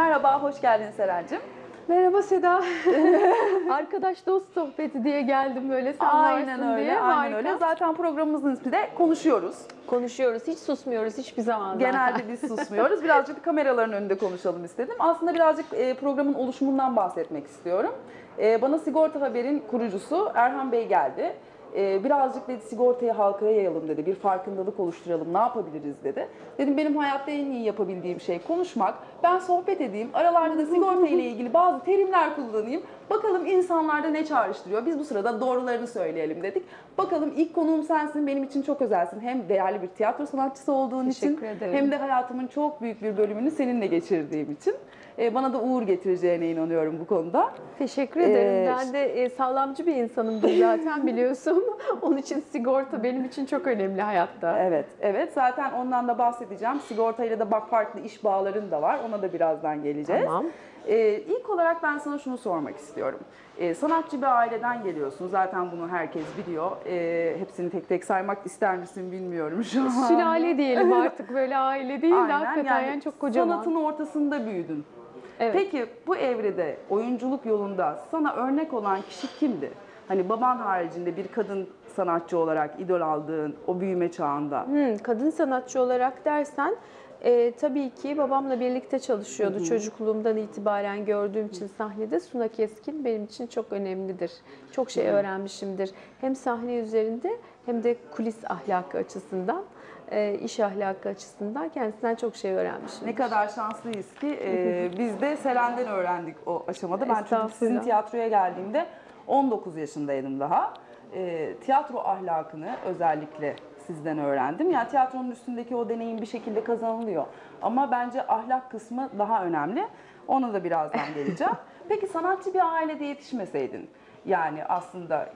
Merhaba, hoş geldin Seren'cim. Merhaba Seda. Arkadaş dost sohbeti diye geldim böyle sen Aynen varsın öyle, diye. aynen Harika. öyle. Zaten programımızın ismi de konuşuyoruz. Konuşuyoruz, hiç susmuyoruz hiçbir zaman zaten. Genelde biz susmuyoruz. Birazcık kameraların önünde konuşalım istedim. Aslında birazcık e, programın oluşumundan bahsetmek istiyorum. E, Bana Sigorta Haber'in kurucusu Erhan Bey geldi. E, Birazcık dedi sigortayı halkaya yayalım dedi. Bir farkındalık oluşturalım. Ne yapabiliriz dedi. Dedim benim hayatta en iyi yapabildiğim şey konuşmak. Ben sohbet edeyim. Aralarda da sigorta ile ilgili bazı terimler kullanayım. Bakalım insanlarda ne çağrıştırıyor. Biz bu sırada doğrularını söyleyelim dedik. Bakalım ilk konuğum sensin. Benim için çok özelsin. Hem değerli bir tiyatro sanatçısı olduğun için Teşekkür ederim. hem de hayatımın çok büyük bir bölümünü seninle geçirdiğim için. E, Bana da uğur getireceğine inanıyorum bu konuda. Teşekkür ederim. Ee, ben de e, sağlamcı bir insanımdır zaten biliyorsun. Onun için sigorta benim için çok önemli hayatta. Evet, evet. Zaten ondan da bahsedeceğim. Sigortayla da bak farklı iş bağların da var. Ona da birazdan geleceğiz. Tamam. Ee, ilk olarak ben sana şunu sormak istiyorum. Ee, sanatçı bir aileden geliyorsun. Zaten bunu herkes biliyor. Ee, hepsini tek tek saymak ister misin bilmiyorum şu an. Sülale diyelim artık böyle aile değil de hakikaten yani çok kocaman. Sanatın ortasında büyüdün. Evet. Peki bu evrede oyunculuk yolunda sana örnek olan kişi kimdi? Hani baban haricinde bir kadın sanatçı olarak idol aldığın o büyüme çağında. Hmm, kadın sanatçı olarak dersen e, tabii ki babamla birlikte çalışıyordu. Çocukluğumdan itibaren gördüğüm için sahnede Suna Keskin benim için çok önemlidir. Çok şey öğrenmişimdir. Hem sahne üzerinde hem de kulis ahlakı açısından, iş ahlakı açısından kendisinden çok şey öğrenmişim. Ne kadar şanslıyız ki e, biz de Selen'den öğrendik o aşamada. Ben çünkü sizin tiyatroya geldiğimde 19 yaşındaydım daha. E, tiyatro ahlakını özellikle sizden öğrendim. Yani tiyatronun üstündeki o deneyim bir şekilde kazanılıyor. Ama bence ahlak kısmı daha önemli. Ona da birazdan geleceğim. Peki sanatçı bir ailede yetişmeseydin, yani aslında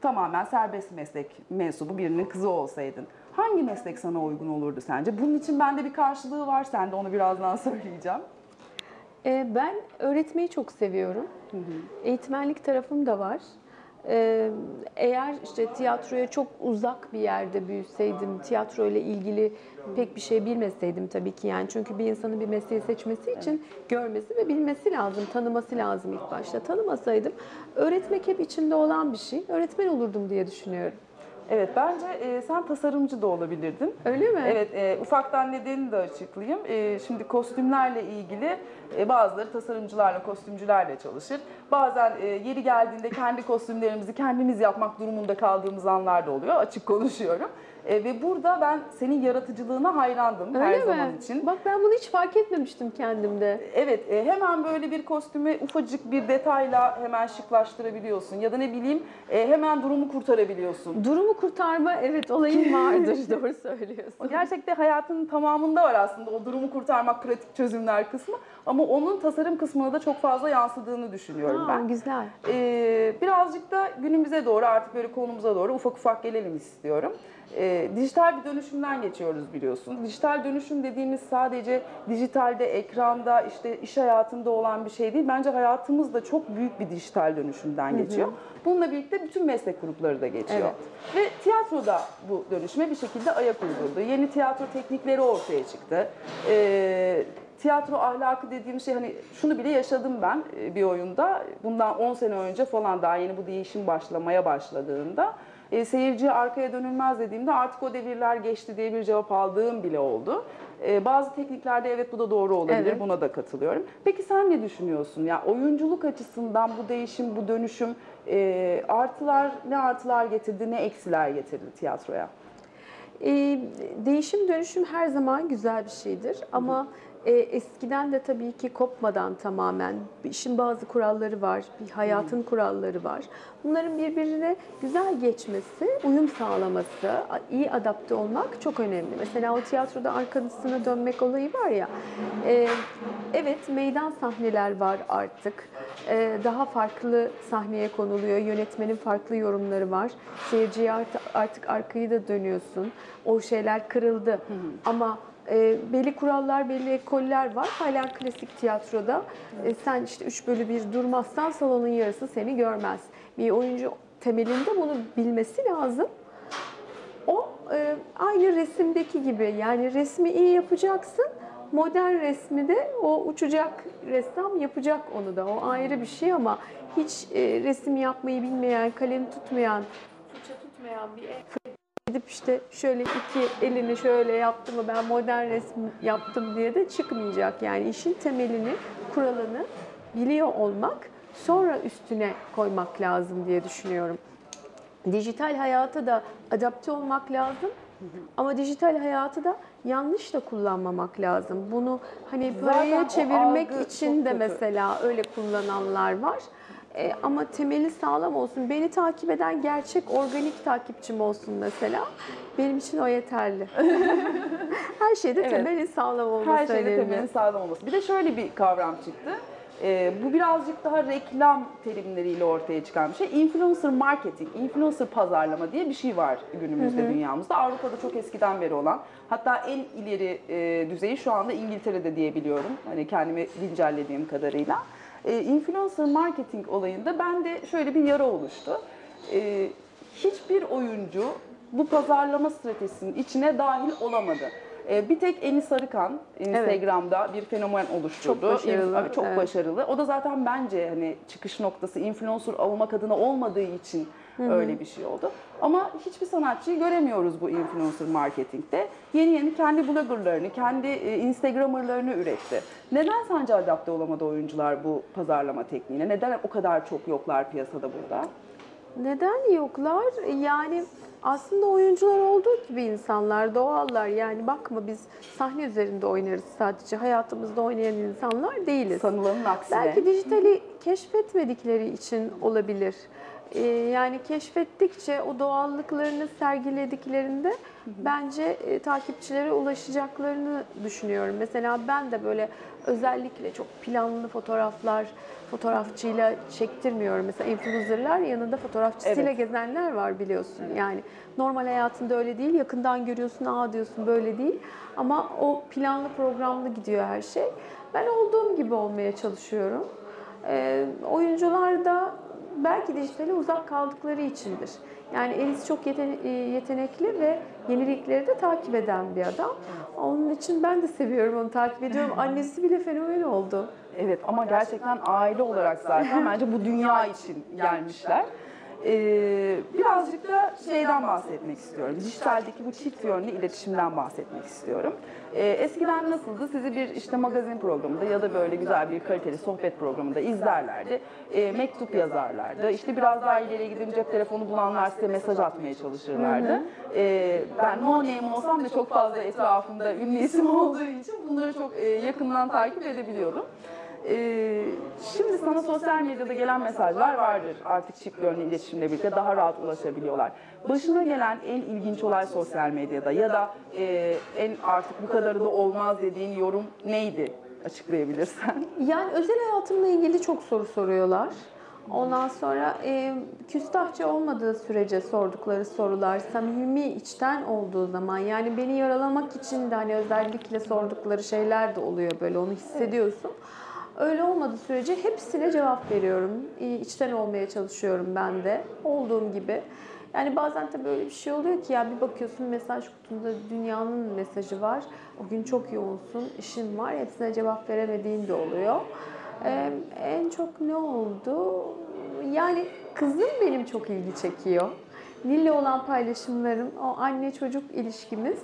tamamen serbest meslek mensubu birinin kızı olsaydın, hangi meslek sana uygun olurdu sence? Bunun için bende bir karşılığı var, sen de onu birazdan söyleyeceğim. E, ben öğretmeyi çok seviyorum. Eğitmenlik tarafım da var. E, eğer işte tiyatroya çok uzak bir yerde büyüseydim, tiyatro ile ilgili pek bir şey bilmeseydim tabii ki yani çünkü bir insanın bir mesleği seçmesi için görmesi ve bilmesi lazım, tanıması lazım ilk başta. Tanımasaydım öğretmek hep içimde olan bir şey. Öğretmen olurdum diye düşünüyorum. Evet, bence e, sen tasarımcı da olabilirdin. Öyle mi? Evet, e, ufaktan nedenini de açıklayayım. E, şimdi kostümlerle ilgili e, bazıları tasarımcılarla, kostümcülerle çalışır. Bazen e, yeri geldiğinde kendi kostümlerimizi kendimiz yapmak durumunda kaldığımız anlar da oluyor. Açık konuşuyorum. E, ve burada ben senin yaratıcılığına hayrandım her Öyle zaman mi? için. Bak ben bunu hiç fark etmemiştim kendimde. Evet, e, hemen böyle bir kostümü ufacık bir detayla hemen şıklaştırabiliyorsun. Ya da ne bileyim e, hemen durumu kurtarabiliyorsun. Durumu kurtarma evet olayım vardır doğru söylüyorsun. Gerçekte hayatın tamamında var aslında o durumu kurtarmak, pratik çözümler kısmı. Ama onun tasarım kısmına da çok fazla yansıdığını düşünüyorum Aa, ben. Güzel. Ee, birazcık da günümüze doğru artık böyle konumuza doğru ufak ufak gelelim istiyorum. Ee, dijital bir dönüşümden geçiyoruz biliyorsun. Dijital dönüşüm dediğimiz sadece dijitalde, ekranda, işte iş hayatında olan bir şey değil. Bence hayatımız da çok büyük bir dijital dönüşümden geçiyor. Bununla birlikte bütün meslek grupları da geçiyor. Ve tiyatroda bu dönüşüme bir şekilde ayak uydurdu. Yeni tiyatro teknikleri ortaya çıktı. Ee, tiyatro ahlakı dediğim şey hani şunu bile yaşadım ben e, bir oyunda. Bundan 10 sene önce falan daha yeni bu değişim başlamaya başladığında e, seyirciye arkaya dönülmez dediğimde artık o devirler geçti diye bir cevap aldığım bile oldu. E, bazı tekniklerde evet bu da doğru olabilir. Evet. Buna da katılıyorum. Peki sen ne düşünüyorsun? Ya oyunculuk açısından bu değişim, bu dönüşüm e, artılar ne artılar getirdi, ne eksiler getirdi tiyatroya? Ee, değişim dönüşüm her zaman güzel bir şeydir ama e, eskiden de tabii ki kopmadan tamamen işin bazı kuralları var, bir hayatın kuralları var. Bunların birbirine güzel geçmesi, uyum sağlaması, iyi adapte olmak çok önemli. Mesela o tiyatroda arkasına dönmek olayı var ya, e, evet meydan sahneler var artık. E, daha farklı sahneye konuluyor, yönetmenin farklı yorumları var. Seyirciye artık, artık arkayı da dönüyorsun. O şeyler kırıldı. Ama e, belli kurallar, belli ekoller var. Hala klasik tiyatroda e, sen işte 3 bölü 1 durmazsan salonun yarısı seni görmez. Bir oyuncu temelinde bunu bilmesi lazım. O e, aynı resimdeki gibi yani resmi iyi yapacaksın modern resmi de o uçacak ressam yapacak onu da. O ayrı bir şey ama hiç e, resim yapmayı bilmeyen, kalem tutmayan, fırça tutmayan bir gidip işte şöyle iki elini şöyle yaptı mı ben modern resim yaptım diye de çıkmayacak. Yani işin temelini, kuralını biliyor olmak, sonra üstüne koymak lazım diye düşünüyorum. Dijital hayata da adapte olmak lazım. Ama dijital hayatı da yanlış da kullanmamak lazım. Bunu hani paraya çevirmek için de mesela öyle kullananlar var. E, ama temeli sağlam olsun. Beni takip eden gerçek organik takipçim olsun mesela. Benim için o yeterli. Her şeyde Evet. temeli sağlam olması Her şeyde önemli. temelin sağlam olması. Bir de şöyle bir kavram çıktı. Ee, bu birazcık daha reklam terimleriyle ortaya çıkan bir şey. Influencer marketing, influencer pazarlama diye bir şey var günümüzde dünyamızda. Avrupa'da çok eskiden beri olan. Hatta en ileri e, düzeyi şu anda İngiltere'de diyebiliyorum. Hani kendimi güncellediğim kadarıyla. E, influencer marketing olayında bende şöyle bir yara oluştu. E, hiçbir oyuncu bu pazarlama stratejisinin içine dahil olamadı. Ee, Bir tek Enis Arıkan Instagram'da bir fenomen oluşturdu. Çok başarılı, İnf- Çok evet. başarılı. O da zaten bence hani çıkış noktası influencer olmak adına olmadığı için öyle bir şey oldu. Ama hiçbir sanatçıyı göremiyoruz bu influencer marketingte. Yeni yeni kendi bloggerlarını, kendi e, instagramerlarını üretti. Neden sence adapte olamadı oyuncular bu pazarlama tekniğine? Neden o kadar çok yoklar piyasada burada? Neden yoklar? Yani aslında oyuncular olduğu gibi insanlar, doğallar. Yani bakma biz sahne üzerinde oynarız sadece. Hayatımızda oynayan insanlar değiliz. Sanılanın aksine. Belki dijitali keşfetmedikleri için olabilir. Ee, yani keşfettikçe o doğallıklarını sergilediklerinde bence e, takipçilere ulaşacaklarını düşünüyorum. Mesela ben de böyle özellikle çok planlı fotoğraflar fotoğrafçıyla çektirmiyorum. Mesela influencerlar yanında fotoğrafçısıyla Evet. gezenler var biliyorsun. Yani normal hayatında öyle değil. Yakından görüyorsun, aa diyorsun böyle değil. Ama o planlı programlı gidiyor her şey. Ben olduğum gibi olmaya çalışıyorum. Ee, oyuncular da belki dijitale uzak kaldıkları içindir. Yani Elis çok e, yetenekli ve yenilikleri de takip eden bir adam. Onun için ben de seviyorum onu takip ediyorum. Annesi bile fenomen oldu. Evet ama gerçekten aile olarak zaten bence bu dünya için gelmişler. Ee, birazcık da şeyden bahsetmek istiyorum. Dijitaldeki bu çift yönlü iletişimden bahsetmek istiyorum. Ee, eskiden nasıldı? Sizi bir işte magazin programında ya da böyle güzel bir kaliteli sohbet programında izlerlerdi. Ee, mektup yazarlardı. İşte biraz daha ileriye gidince cep telefonu bulanlar size mesaj atmaya çalışırlardı. Ee, ben no name olsam da çok fazla etrafımda ünlü isim olduğu için bunları çok e, yakından takip edebiliyordum. Ee, şimdi sana sosyal medyada gelen mesajlar vardır. Artık çift yönlü iletişimle birlikte daha rahat ulaşabiliyorlar. Başına gelen en ilginç olay sosyal medyada ya da e, en artık bu kadarı da olmaz dediğin yorum neydi? Açıklayabilirsen. Yani özel hayatımla ilgili çok soru soruyorlar. Ondan sonra e, küstahça olmadığı sürece sordukları sorular, samimi içten olduğu zaman yani beni yaralamak için de hani özellikle sordukları şeyler de oluyor böyle onu hissediyorsun. Öyle olmadığı sürece hepsine cevap veriyorum. İçten olmaya çalışıyorum ben de olduğum gibi. Yani bazen tabii böyle bir şey oluyor ki ya bir bakıyorsun mesaj kutunda dünyanın mesajı var. O gün çok yoğunsun, işin var, hepsine cevap veremediğin de oluyor. Ee, en çok ne oldu? Yani kızım benim çok ilgi çekiyor. Nil'le olan paylaşımlarım, o anne çocuk ilişkimiz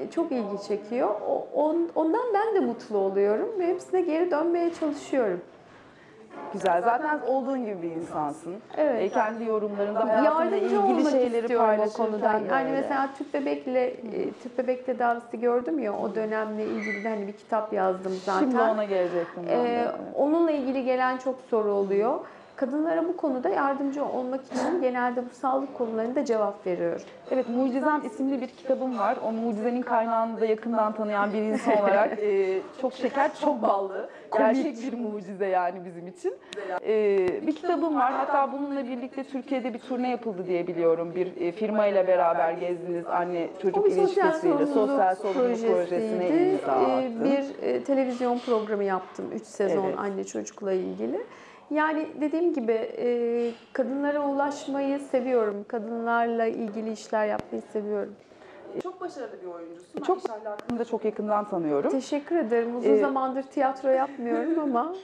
e, çok ilgi çekiyor. O, on- ondan ben de mutlu oluyorum ve hepsine geri dönmeye çalışıyorum. Güzel. Zaten olduğun gibi bir insansın. Evet. E, kendi yorumlarında Yardımcı ilgili şeyleri o paylaşırken konuda. Yani mesela tüp bebekle e, tüp bebek tedavisi gördüm ya o dönemle ilgili de hani bir kitap yazdım zaten. Şimdi ona gelecektim. Ee, onunla ilgili gelen çok soru oluyor. Kadınlara bu konuda yardımcı olmak için genelde bu sağlık konularında cevap veriyorum. Evet, Mucizem isimli bir kitabım var. O mucizenin kaynağını da yakından tanıyan bir insan olarak e, çok şeker, çok ballı. Gerçek bir mucize yani bizim için. E, bir kitabım var. Hatta bununla birlikte Türkiye'de bir turne yapıldı diye biliyorum. Bir e, firma ile beraber gezdiniz. Anne O çocuk sosyal ilişkisiyle sosyal sorumluluk projesine imza Ee, attın. Bir e, televizyon programı yaptım 3 sezon Evet. anne çocukla ilgili. Yani dediğim gibi e, kadınlara ulaşmayı seviyorum. Kadınlarla ilgili işler yapmayı seviyorum. Çok başarılı bir oyuncusun. Çok iş ahlakını da çok yakından tanıyorum. Teşekkür ederim. Uzun Ee, zamandır tiyatro yapmıyorum ama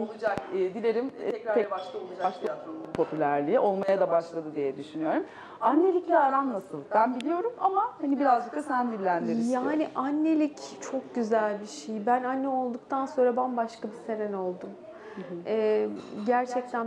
olacak. E, dilerim e, tekrar başta olacak tiyatronun popülerliği olmaya da başladı diye düşünüyorum. Annelikle aran nasıl? Ben biliyorum ama hani birazcık da sen dillendir istiyorum. yani annelik çok güzel bir şey. Ben anne olduktan sonra bambaşka bir Seren oldum. Ee, gerçekten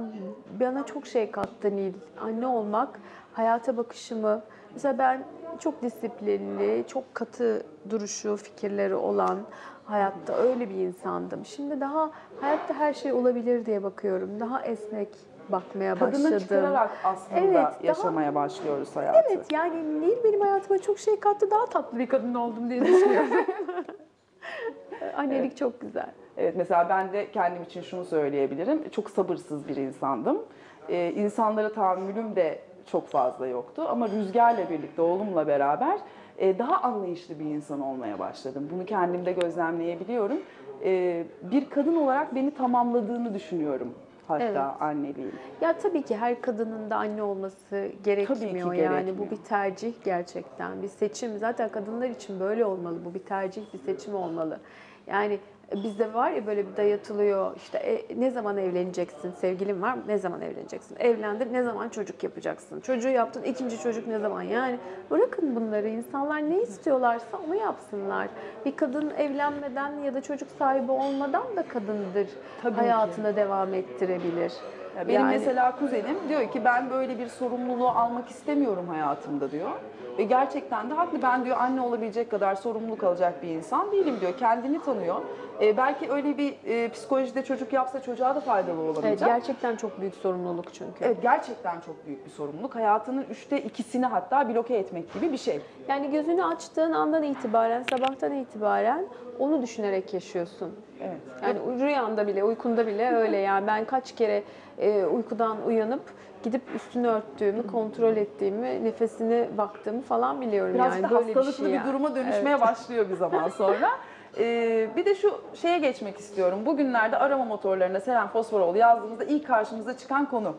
bana çok şey kattı Nil. Anne olmak, hayata bakışımı. Mesela ben çok disiplinli, çok katı duruşu, fikirleri olan hayatta öyle bir insandım. Şimdi daha hayatta her şey olabilir diye bakıyorum. Daha esnek bakmaya Tadını başladım. çıkararak aslında Evet, daha- yaşamaya başlıyoruz hayatı. Evet yani Nil benim hayatıma çok şey kattı. Daha tatlı bir kadın oldum diye düşünüyorum. Annelik çok güzel. Evet mesela ben de kendim için şunu söyleyebilirim. Çok sabırsız bir insandım. Ee, insanlara tahammülüm de çok fazla yoktu. Ama Rüzgar'la birlikte, oğlumla beraber e, daha anlayışlı bir insan olmaya başladım. Bunu kendimde gözlemleyebiliyorum. Ee, bir kadın olarak beni tamamladığını düşünüyorum hatta Evet. anneliğin. Ya tabii ki her kadının da anne olması gerekmiyor yani. gerekmiyor. Bu bir tercih gerçekten. Bir seçim. Zaten kadınlar için böyle olmalı. Bu bir tercih, bir seçim olmalı. Yani bizde var ya böyle bir dayatılıyor. İşte e, ne zaman evleneceksin? Sevgilin var mı? Ne zaman evleneceksin? Evlendin ne zaman çocuk yapacaksın? Çocuğu yaptın ikinci çocuk ne zaman? Yani bırakın bunları. İnsanlar ne istiyorlarsa onu yapsınlar. Bir kadın evlenmeden ya da çocuk sahibi olmadan da kadındır Tabii ki. hayatına devam ettirebilir. Ya benim Yani- mesela kuzenim diyor ki ben böyle bir sorumluluğu almak istemiyorum hayatımda diyor. Ve gerçekten de haklı. Ben diyor anne olabilecek kadar sorumluluk alacak bir insan değilim diyor. Kendini tanıyor. E, belki öyle bir e, psikolojide çocuk yapsa çocuğa da faydalı Evet, olamayacak. gerçekten çok büyük sorumluluk çünkü. Evet gerçekten çok büyük bir sorumluluk. Hayatının üçte ikisini hatta bloke etmek gibi bir şey. Yani gözünü açtığın andan itibaren, sabahtan itibaren onu düşünerek yaşıyorsun. Evet. Yani rüyanda bile, uykunda bile öyle yani. Ben kaç kere e, uykudan uyanıp gidip üstünü örttüğümü, kontrol ettiğimi, nefesine baktığımı falan biliyorum Biraz yani. da Böyle bir hastalıklı şey bir, yani. duruma dönüşmeye Evet. başlıyor bir zaman sonra. Ee, bir de şu şeye geçmek istiyorum. Bugünlerde arama motorlarına Seren Fosforoğlu yazdığımızda ilk karşımıza çıkan konu.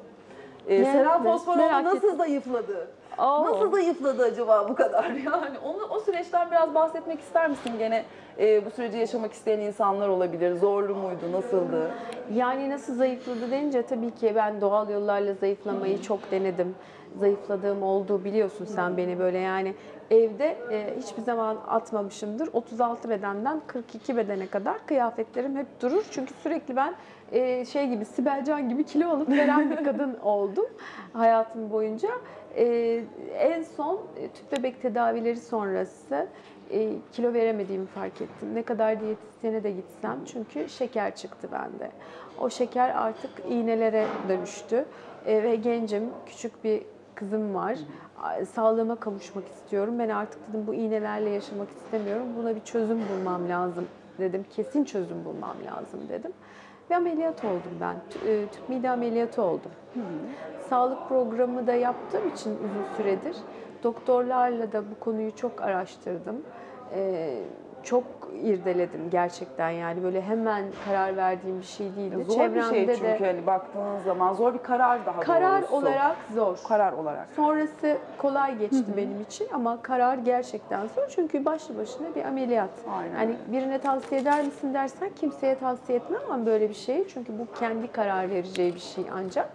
Ee, Ne? Fosforoğlu nasıl zayıfladı? Oo. Nasıl zayıfladı acaba bu kadar? Yani onu o süreçten biraz bahsetmek ister misin? Gene e, bu süreci yaşamak isteyen insanlar olabilir. Zorlu muydu? Nasıldı? Yani nasıl zayıfladı denince tabii ki ben doğal yollarla zayıflamayı çok denedim. Zayıfladığım oldu biliyorsun sen beni böyle yani evde e, hiçbir zaman atmamışımdır. 36 bedenden 42 bedene kadar kıyafetlerim hep durur. Çünkü sürekli ben e, şey gibi Sibel Can gibi kilo alıp veren bir kadın oldum hayatım boyunca. E, en son e, tüp bebek tedavileri sonrası e, kilo veremediğimi fark ettim. Ne kadar diyetisyene de gitsem çünkü şeker çıktı bende. O şeker artık iğnelere dönüştü E, ve gencim, küçük bir kızım var. Sağlığıma kavuşmak istiyorum. Ben artık dedim bu iğnelerle yaşamak istemiyorum. Buna bir çözüm bulmam lazım dedim. Kesin çözüm bulmam lazım dedim. Ve ameliyat oldum ben. E, Tüp mide ameliyatı oldum. Sağlık programı da yaptığım için uzun süredir doktorlarla da bu konuyu çok araştırdım. Ee, çok irdeledim gerçekten yani böyle hemen karar verdiğim bir şey değildi. Zor bir şey Çevremde çünkü de hani baktığınız zaman zor bir karar daha karar doğrusu. olarak zor. karar olarak. Sonrası kolay geçti benim için ama karar gerçekten zor çünkü başlı başına bir ameliyat. Aynen. Yani birine tavsiye eder misin dersen kimseye tavsiye etmem ama böyle bir şey çünkü bu kendi karar vereceği bir şey ancak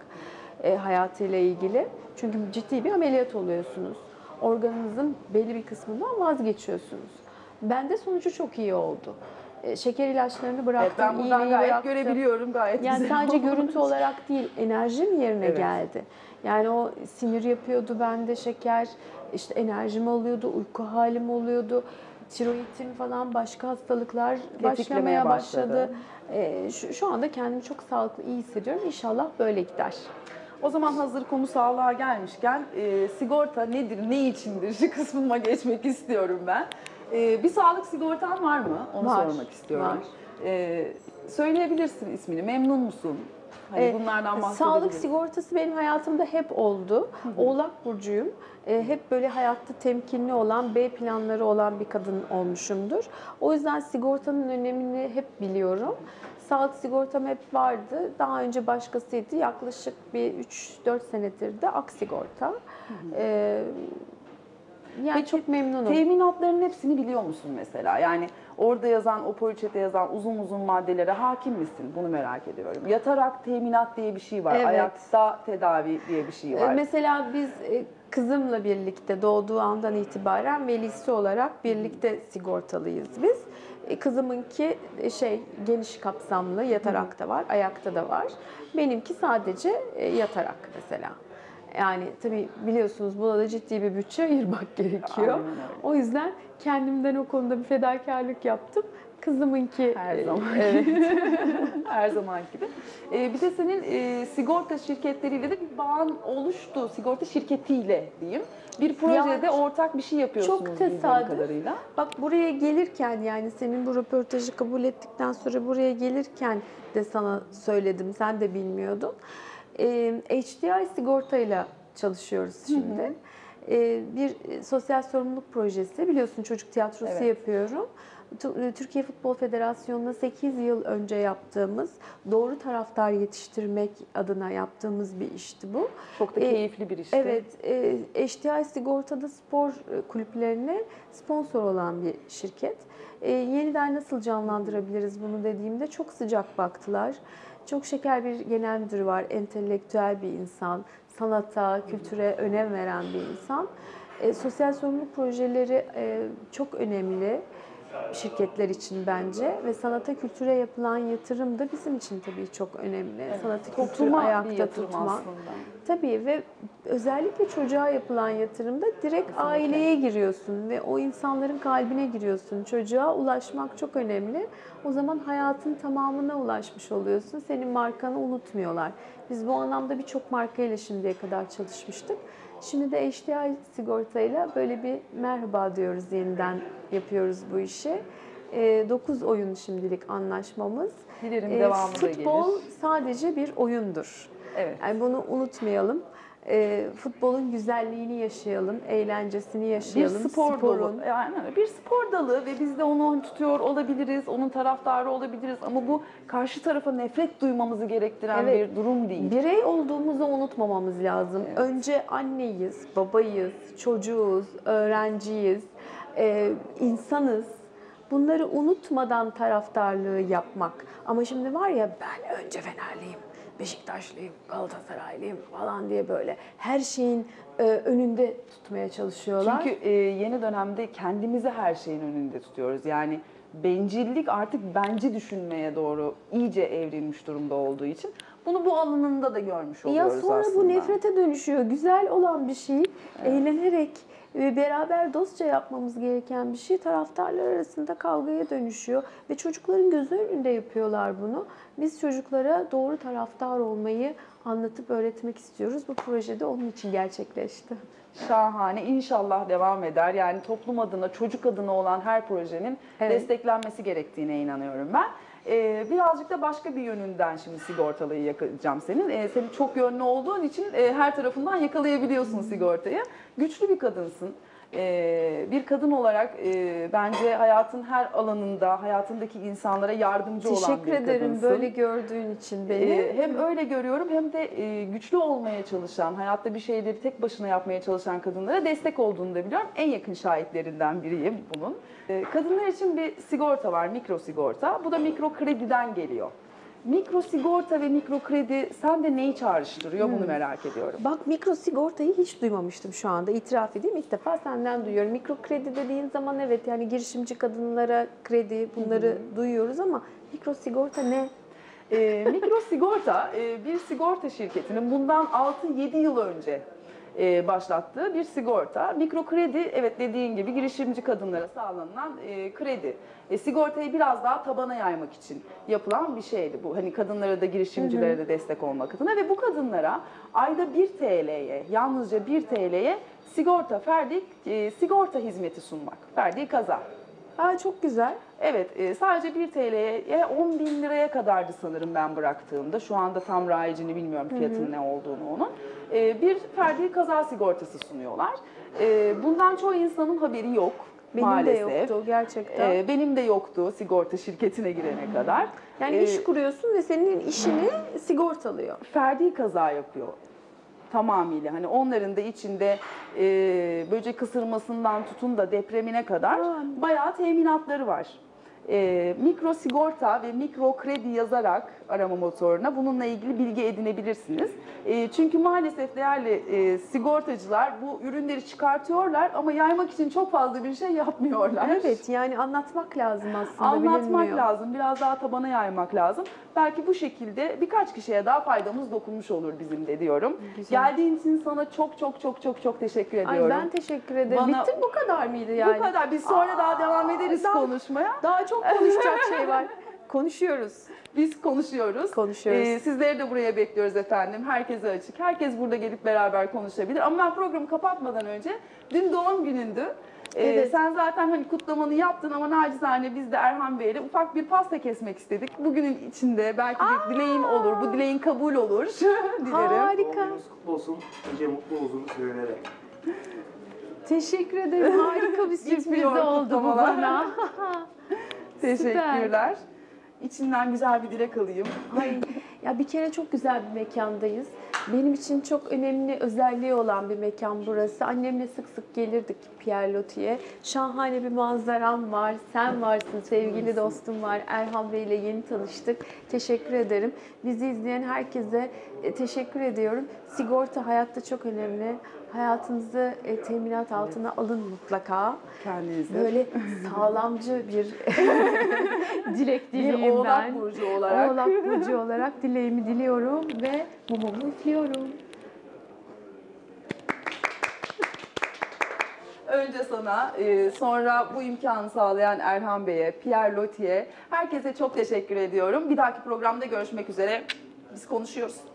e, hayatıyla ilgili. Çünkü ciddi bir ameliyat oluyorsunuz. Organınızın belli bir kısmından vazgeçiyorsunuz. Bende sonucu çok iyi oldu. E, şeker ilaçlarını Evet, bıraktım, ben buradan gayet bıraktım. görebiliyorum gayet Yani güzel sadece olmuş. görüntü olarak değil, enerjim yerine Evet. geldi. Yani o sinir yapıyordu bende şeker, işte enerjim oluyordu, uyku halim oluyordu. Tiroidim falan başka hastalıklar başlamaya başladı. başladı. Ee, şu, şu anda kendimi çok sağlıklı, iyi hissediyorum. İnşallah böyle gider. O zaman hazır konu sağlığa gelmişken e, sigorta nedir, ne içindir şu kısmıma geçmek istiyorum ben. E, bir sağlık sigortan var mı? Onu Var, sormak istiyorum. var. E, söyleyebilirsin ismini, memnun musun? Hani Ee, bunlardan bahsedebiliriz. Sağlık sigortası benim hayatımda hep oldu. Oğlak burcuyum. Ee, hep böyle hayatta temkinli olan, B planları olan bir kadın olmuşumdur. O yüzden sigortanın önemini hep biliyorum. Sağlık sigortam hep vardı. Daha önce başkasıydı. Yaklaşık bir 3-4 senedir de ak sigorta. Ee, Yani Peki, çok memnunum. Teminatların hepsini biliyor musun mesela? Yani orada yazan, o poliçete yazan uzun uzun maddelere hakim misin? Bunu merak ediyorum. Yatarak teminat diye bir şey var. Evet. Ayakta tedavi diye bir şey Ee, var. Mesela biz e, kızımla birlikte doğduğu andan itibaren velisi olarak birlikte sigortalıyız biz. E, Kızımınki e, şey geniş kapsamlı yatarak da var, ayakta da var. Benimki sadece e, yatarak mesela. Yani tabii biliyorsunuz buna da ciddi bir bütçe ayırmak gerekiyor. O yüzden kendimden o konuda bir fedakarlık yaptım. Kızımınki Her e, zaman. evet. Her zaman gibi. Ee, bir de senin e, sigorta şirketleriyle de bir bağın oluştu. Sigorta şirketiyle diyeyim. Bir projede Ya, ortak bir şey yapıyorsunuz çok tesadüf. kadarıyla. Bak buraya gelirken yani senin bu röportajı kabul ettikten sonra buraya gelirken de sana söyledim. Sen de bilmiyordun. Ee, HDI sigortayla çalışıyoruz şimdi. Ee, bir e, sosyal sorumluluk projesi biliyorsun çocuk tiyatrosu Evet. yapıyorum. E, Türkiye Futbol Federasyonu'na 8 yıl önce yaptığımız doğru taraftar yetiştirmek adına yaptığımız bir işti bu. Çok da keyifli bir işti. Evet, e, HDI Sigorta'da spor e, kulüplerine sponsor olan bir şirket. E, yeniden nasıl canlandırabiliriz bunu dediğimde çok sıcak baktılar. Çok şeker bir genel müdürü var, entelektüel bir insan, sanata, kültüre önem veren bir insan. E, sosyal sorumluluk projeleri e, çok önemli şirketler için bence ve sanata kültüre yapılan yatırım da bizim için tabii çok önemli. Sanatı kültürü ayakta tutmak. aslında. Tabii ve özellikle çocuğa yapılan yatırımda direkt aileye giriyorsun ve o insanların kalbine giriyorsun. Çocuğa ulaşmak çok önemli. O zaman hayatın tamamına ulaşmış oluyorsun. Senin markanı unutmuyorlar. Biz bu anlamda birçok markayla şimdiye kadar çalışmıştık. Şimdi de HDI sigortayla böyle bir merhaba diyoruz yeniden yapıyoruz bu işi. 9 oyun şimdilik anlaşmamız. Dilerim Ee, devamı da Futbol gelir. sadece bir oyundur. Evet. Yani bunu unutmayalım. Ee, futbolun güzelliğini yaşayalım, eğlencesini yaşayalım. Bir spor sporun. dalı. Yani öyle bir spor dalı ve biz de onu tutuyor olabiliriz, onun taraftarı olabiliriz ama bu karşı tarafa nefret duymamızı gerektiren Evet. bir durum değil. Birey olduğumuzu unutmamamız lazım. Önce anneyiz, babayız, çocuğuz, öğrenciyiz, e, insanız. Bunları unutmadan taraftarlığı yapmak. Ama şimdi var ya ben önce Fenerliyim, Beşiktaşlıyım, Galatasaraylıyım falan diye böyle her şeyin e, önünde tutmaya çalışıyorlar. Çünkü e, yeni dönemde kendimizi her şeyin önünde tutuyoruz. Yani bencillik artık benci düşünmeye doğru iyice evrilmiş durumda olduğu için bunu bu alanında da görmüş Ya oluyoruz sonra aslında. bu nefrete dönüşüyor. Güzel olan bir şey, eğlenerek ve beraber dostça yapmamız gereken bir şey taraftarlar arasında kavgaya dönüşüyor ve çocukların gözü önünde yapıyorlar bunu. Biz çocuklara doğru taraftar olmayı anlatıp öğretmek istiyoruz. Bu projede onun için gerçekleşti. Şahane. İnşallah devam eder. Yani toplum adına, çocuk adına olan her projenin Evet. desteklenmesi gerektiğine inanıyorum ben. Ee, birazcık da başka bir yönünden şimdi sigortalıyı yakalayacağım senin. Ee, senin çok yönlü olduğun için e, her tarafından yakalayabiliyorsun sigortayı. Güçlü bir kadınsın. Ee, bir kadın olarak e, bence hayatın her alanında, hayatındaki insanlara yardımcı olan Teşekkür bir ederim kadınsın. böyle gördüğün için beni. Ee, hem öyle görüyorum hem de e, güçlü olmaya çalışan, hayatta bir şeyleri tek başına yapmaya çalışan kadınlara destek olduğunu da biliyorum. En yakın şahitlerinden biriyim bunun. Ee, kadınlar için bir sigorta var, mikro sigorta. Bu da mikro krediden geliyor. Mikro sigorta ve mikro kredi sende neyi çağrıştırıyor bunu merak ediyorum. Bak mikro sigortayı hiç duymamıştım şu anda. İtiraf edeyim ilk defa senden duyuyorum. Mikro kredi dediğin zaman evet yani girişimci kadınlara kredi bunları duyuyoruz ama mikro sigorta ne? E, mikro sigorta e, bir sigorta şirketinin bundan 6-7 yıl önce e, başlattığı bir sigorta. Mikro kredi evet dediğin gibi girişimci kadınlara sağlanan e, kredi. E, sigortayı biraz daha tabana yaymak için yapılan bir şeydi bu. Hani kadınlara da girişimcilere de destek olmak adına ve bu kadınlara ayda 1 TL'ye yalnızca 1 TL'ye sigorta ferdi e, sigorta hizmeti sunmak. Ferdi kaza. Aa, çok güzel. Evet, e, sadece 1 TL'ye 10 bin liraya kadardı sanırım ben bıraktığımda. Şu anda tam rayicini bilmiyorum fiyatının ne olduğunu onun. E, bir ferdi kaza sigortası sunuyorlar. E, bundan çoğu insanın haberi yok Benim maalesef. de yoktu gerçekten. E, benim de yoktu sigorta şirketine girene kadar. yani E, iş kuruyorsun ve senin işini sigortalıyor. ferdi kaza yapıyor. Tamamıyla. Hani onların da içinde e, böcek ısırmasından tutun da depremine kadar bayağı teminatları var. E, mikro sigorta ve mikro kredi yazarak arama motoruna bununla ilgili bilgi edinebilirsiniz. E, çünkü maalesef değerli e, sigortacılar bu ürünleri çıkartıyorlar ama yaymak için çok fazla bir şey yapmıyorlar. Evet yani anlatmak lazım aslında Anlatmak bilinmiyor. lazım, biraz daha tabana yaymak lazım. Belki bu şekilde birkaç kişiye daha faydamız dokunmuş olur bizim de diyorum. Güzel. Geldiğin için sana çok çok çok çok çok teşekkür Ay ediyorum. ben teşekkür ederim. Bana- Bitti bu kadar mıydı yani? Bu kadar. Biz sonra daha devam ederiz daha- konuşmaya. Daha çok konuşacak şey var. Konuşuyoruz. Biz konuşuyoruz. Konuşuyoruz. Ee, sizleri de buraya bekliyoruz efendim. Herkese açık. Herkes burada gelip beraber konuşabilir. Ama ben programı kapatmadan önce dün doğum günündü. Ee, Evet. Sen zaten hani kutlamanı yaptın ama nacizane biz de Erhan Bey'le ufak bir pasta kesmek istedik. Bugünün içinde belki bir dileğin olur. Bu dileğin kabul olur. Dilerim. Harika. Doğum kutlu olsun. Nice mutlu uzun seneler. Teşekkür ederim. Harika bir sürpriz oldu bu bana. Teşekkürler. İçinden güzel bir dilek alayım. Ay, ya bir kere çok güzel bir mekandayız. Benim için çok önemli özelliği olan bir mekan burası. Annemle sık sık gelirdik Pierre Loti'ye. Şahane bir manzaram var. Sen varsın, sevgili dostum var. Erhan Bey ile yeni tanıştık. Teşekkür ederim. Bizi izleyen herkese e, teşekkür ediyorum. Sigorta hayatta çok önemli. Hayatınızı e, teminat altına alın mutlaka. Kendinize. Böyle sağlamcı bir dilek bir dileyim oğlak ben. burcu olarak. Oğlak Burcu olarak dileğimi diliyorum ve mumumu üflüyorum. Önce sana, e, sonra bu imkanı sağlayan Erhan Bey'e, Pierre Loti'ye, herkese çok teşekkür ediyorum. Bir dahaki programda görüşmek üzere. Biz konuşuyoruz.